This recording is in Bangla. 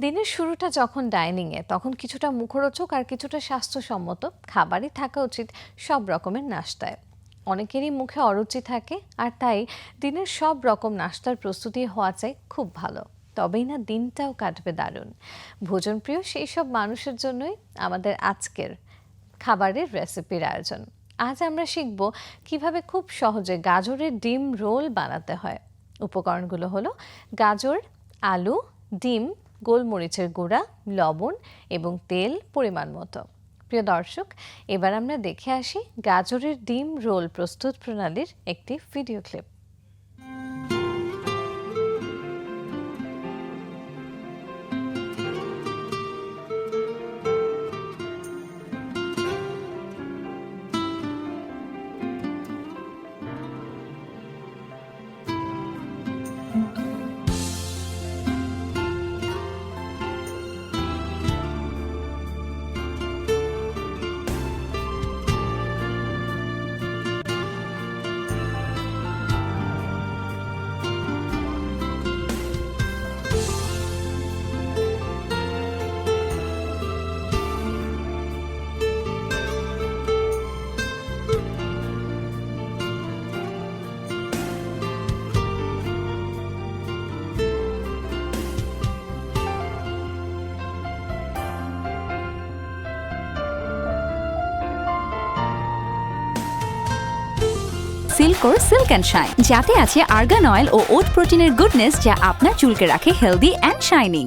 দিনের শুরুটা যখন ডাইনিংয়ে, তখন কিছুটা মুখরোচক আর কিছুটা স্বাস্থ্যসম্মত খাবারই থাকা উচিত সব রকমের নাস্তায়। অনেকেরই মুখে অরুচি থাকে আর তাই দিনের সব রকম নাস্তার প্রস্তুতি হওয়া চাই খুব ভালো। তবেই না দিনটাও কাটবে দারুণ। ভোজনপ্রিয় সেই সব মানুষের জন্যই আমাদের আজকের খাবারের রেসিপির আয়োজন। আজ আমরা শিখব কীভাবে খুব সহজে গাজরের ডিম রোল বানাতে হয়। উপকরণগুলো হলো গাজর, আলু, ডিম গোলমরিচের গুঁড়া, লবণ এবং তেল পরিমাণ মতো। প্রিয় দর্শক, এবার আমরা দেখে আসি গাজরের ডিম রোল প্রস্তুত প্রণালীর একটি ভিডিও ক্লিপ। সিল্কোর সিল্ক অ্যান্ড শাইন, যাতে আছে আর্গান অয়েল ও ওট প্রোটিনের গুডনেস যা আপনার চুলকে রাখে হেলদি অ্যান্ড শাইনিং।